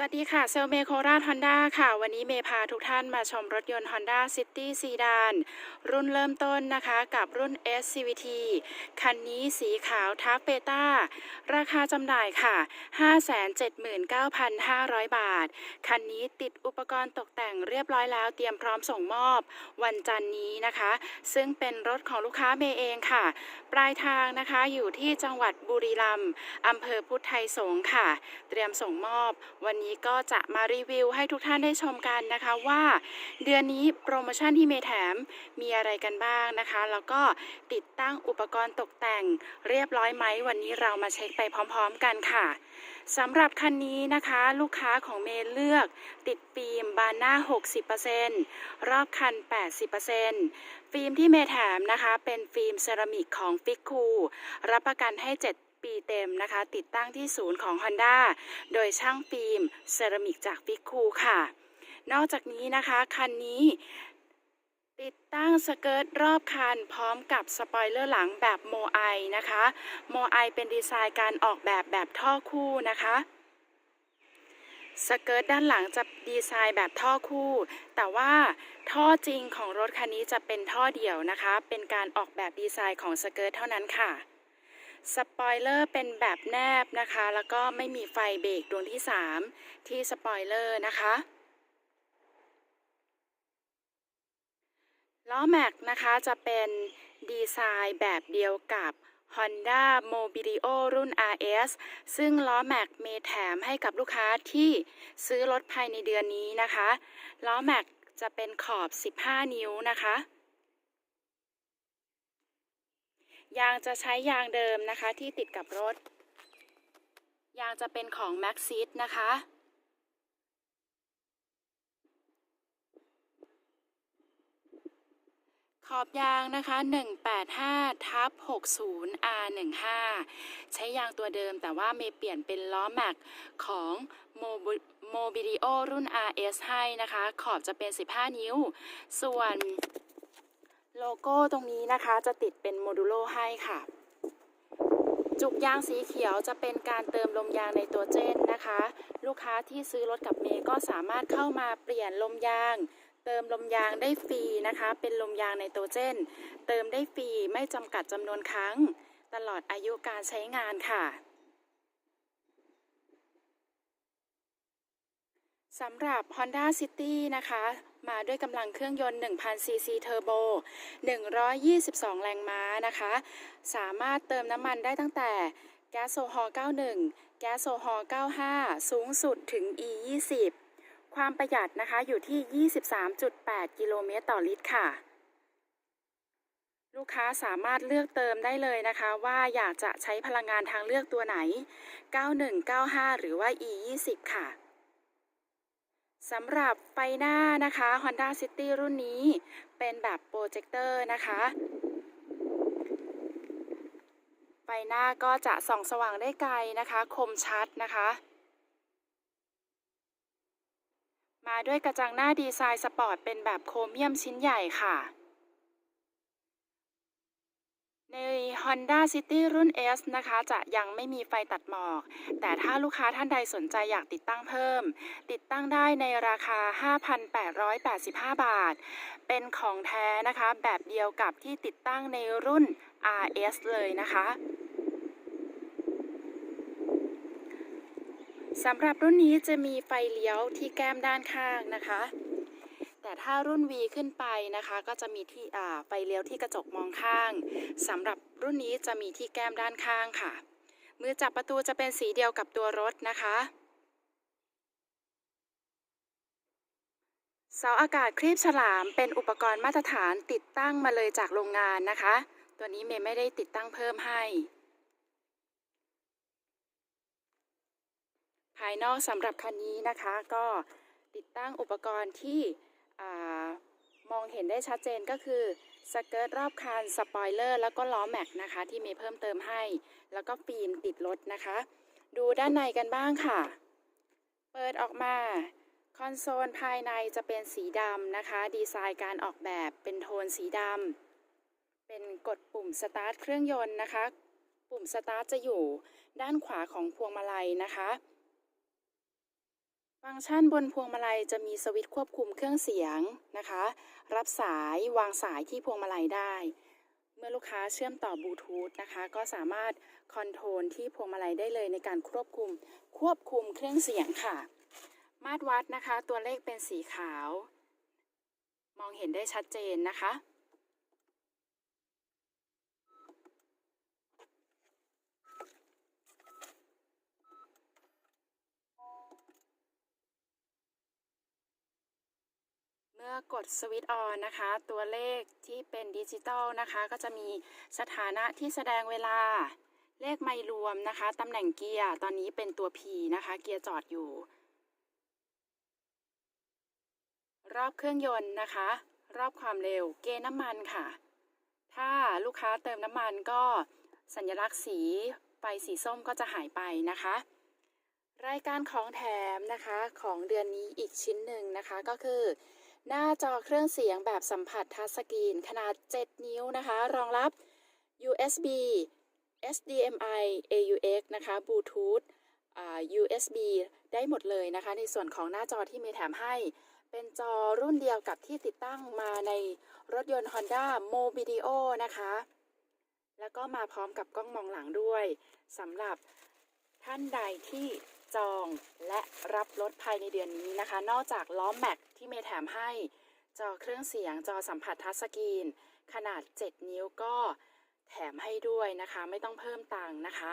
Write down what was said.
สวัสดีค่ะ เซลเมโคราชฮอนด้าค่ะ วันนี้เมพาทุกท่านมาชมรถยนต์ Honda City Sedan รุ่นเริ่มต้นนะคะกับรุ่น SCVT คันนี้สีขาวทักเบต้า ราคาจำหน่ายค่ะ 579,500 บาท คันนี้ติดอุปกรณ์ตกแต่งเรียบร้อยแล้วเตรียมพร้อมส่งมอบวันจันนี้นะคะ ซึ่งเป็นรถของลูกค้าเมเองค่ะ ปลายทางนะคะอยู่ที่จังหวัดบุรีรัมย์อำเภอพุทธไทยสงค่ะ เตรียมส่งมอบวันนี้ก็จะมารีวิวให้ทุกท่านได้ชมกันนะคะว่า เดือนนี้โปรโมชั่นที่เมแถมมีอะไรกันบ้างนะคะ แล้วก็ติดตั้งอุปกรณ์ตกแต่งเรียบร้อยไหมวันนี้เรามาเช็คไปพร้อมๆกันค่ะสำหรับคันนี้นะคะ ลูกค้าของเมเลือก ติดฟิล์มบานหน้า 60%รอบคัน 80%ฟิล์มที่เมแถมนะคะ เป็นฟิล์มเซรามิกของฟิกคูรับประกันให้ 7 ปีเต็มนะคะ ติดตั้งที่ศูนย์ของ Honda โดยช่างฟิล์มเซรามิกจากฟิกคูค่ะ นอกจากนี้นะคะคันนี้ติดตั้งสเกิร์ตรอบคันพร้อมกับสปอยเลอร์หลังแบบโมไอนะคะ โมไอเป็นดีไซน์การออกแบบแบบท่อคู่นะคะสเกิร์ตด้านหลังจะดีไซน์แบบท่อคู่ แต่ว่าท่อจริงของรถคันนี้จะเป็นท่อเดี่ยวนะคะ เป็นการออกแบบดีไซน์ของสเกิร์ตเท่านั้นค่ะ สปอยเลอร์เป็นแบบแนบนะคะ แล้วก็ไม่มีไฟเบรกดวงที่ 3 ที่สปอยเลอร์นะคะล้อแม็กนะคะจะเป็นดีไซน์แบบเดียวกับ Honda Mobilio รุ่น RS ซึ่งล้อแม็กมีแถมให้กับลูกค้าที่ซื้อรถภายในเดือนนี้นะคะ ล้อแม็กจะเป็นขอบ 15 นิ้วนะคะ ยางจะใช้ยางเดิมนะคะที่ติดกับรถ ยางจะเป็นของ Maxxis นะคะ ขอบยางนะคะ 185ทับ60 R15 ใช้ยางตัวเดิมแต่ว่าเมย์เปลี่ยนเป็นล้อแม็กของ Mobilio รุ่น RS ให้นะคะ ขอบจะเป็น 15 นิ้ว ส่วน โลโก้ตรงนี้นะคะจะติดเป็นโมดูโลให้ค่ะ จุกยางสีเขียวจะเป็นการเติมลมยางในตัวเจนนะคะ ลูกค้าที่ซื้อรถกับเมย์ก็สามารถเข้ามาเปลี่ยนลมยาง เติมลมยางได้ฟรีนะคะ เป็นลมยางในตัวเจน เติมได้ฟรีไม่จำกัดจำนวนครั้ง ตลอดอายุการใช้งานค่ะสำหรับ Honda City นะคะ มาด้วยกำลังเครื่องยนต์ 1,000 ซีซีเทอร์โบ 122 แรงม้านะคะ สามารถเติมน้ำมันได้ตั้งแต่แก๊สโซฮอล์91 แก๊สโซฮอล์95 สูงสุดถึง E20 ความประหยัดนะคะอยู่ที่ 23.8 กิโลเมตรต่อลิตรค่ะ ลูกค้าสามารถเลือกเติมได้เลยนะคะ ว่าอยากจะใช้พลังงานทางเลือกตัวไหน 91 95 หรือว่า E20 ค่ะ สำหรับไฟหน้านะคะ Honda City รุ่นนี้เป็นแบบโปรเจคเตอร์นะคะ ไฟหน้าก็จะส่องสว่างได้ไกลนะคะ คมชัดนะคะ มาด้วยกระจังหน้าดีไซน์สปอร์ตเป็นแบบโครเมียมชิ้นใหญ่ค่ะ ใน Honda City รุ่น S นะคะ จะยังไม่มีไฟตัดหมอก แต่ถ้าลูกค้าท่านใดสนใจอยากติดตั้งเพิ่ม ติดตั้งได้ในราคา 5,885 บาท เป็นของแท้นะคะ แบบเดียวกับที่ติดตั้งในรุ่น RS เลยนะคะสำหรับรุ่นนี้จะมีไฟเลี้ยวที่แก้มด้านข้างนะคะ แต่ถ้ารุ่น V ขึ้นไปนะคะ ก็จะมีที่ไฟเลี้ยวที่กระจกมองข้างสำหรับรุ่นนี้จะมีที่แก้มด้านข้างค่ะ มือจับประตูจะเป็นสีเดียวกับตัวรถนะคะเสาอากาศครีบฉลามเป็นอุปกรณ์มาตรฐานติดตั้งมาเลยจากโรงงานนะคะ ตัวนี้เมย์ไม่ได้ติดตั้งเพิ่มให้ ภายนอกสำหรับคันนี้นะคะ ก็ติดตั้งอุปกรณ์ที่ มองเห็นได้ชัดเจนก็คือสเกิร์ตรอบคันสปอยเลอร์แล้วก็ล้อแม็กนะคะ ที่มย์เพิ่มเติมให้ แล้วก็ฟิล์มติดรถนะคะ ดูด้านในกันบ้างค่ะ เปิดออกมา คอนโซลภายในจะเป็นสีดำนะคะ ดีไซน์การออกแบบเป็นโทนสีดำเป็นกดปุ่มสตาร์ทเครื่องยนต์นะคะ ปุ่มสตาร์ทจะอยู่ด้านขวาของพวงมาลัยนะคะ ฟังก์ชันบนพวงมาลัยจะมีสวิตช์ควบคุมเครื่องเสียงนะคะ รับสายวางสายที่พวงมาลัยได้ เมื่อลูกค้าเชื่อมต่อบลูทูธนะคะ ก็สามารถคอนโทรลที่พวงมาลัยได้เลยในการควบคุม ควบคุมเครื่องเสียงค่ะ มาตรวัดนะคะ ตัวเลขเป็นสีขาว มองเห็นได้ชัดเจนนะคะ กดสวิตช์ออนนะคะ ตัวเลขที่เป็นดิจิตอลนะคะ ก็จะมีสถานะที่แสดงเวลา เลขไม่รวมนะคะ ตำแหน่งเกียร์ตอนนี้เป็นตัว P นะคะ เกียร์จอดอยู่ รอบเครื่องยนต์นะคะ รอบความเร็ว เกณฑ์น้ำมันค่ะ ถ้าลูกค้าเติมน้ำมันก็สัญลักษณ์สีไฟสีส้มก็จะหายไปนะคะ รายการของแถมนะคะของเดือนนี้อีกชิ้นหนึ่งนะคะก็คือ หน้าจอเครื่องเสียงแบบสัมผัสทัชสกรีน ขนาด 7 นิ้วนะคะ รองรับ USB HDMI AUX นะคะ Bluetooth อ่า USB ได้หมดเลยนะคะ ในส่วนของหน้าจอที่มีแถมให้ เป็นจอรุ่นเดียวกับที่ติดตั้งมาในรถยนต์ Honda Mobilio นะคะ แล้วก็มาพร้อมกับกล้องมองหลังด้วยสำหรับท่านใดที่ รับรถภายในเดือนนี้นะคะ นอกจากล้อแม็กที่เมย์แถมให้ จอเครื่องเสียงจอสัมผัสทัชสกรีน ขนาด 7 นิ้วก็แถมให้ด้วยนะคะ ไม่ต้องเพิ่มตังค์นะคะ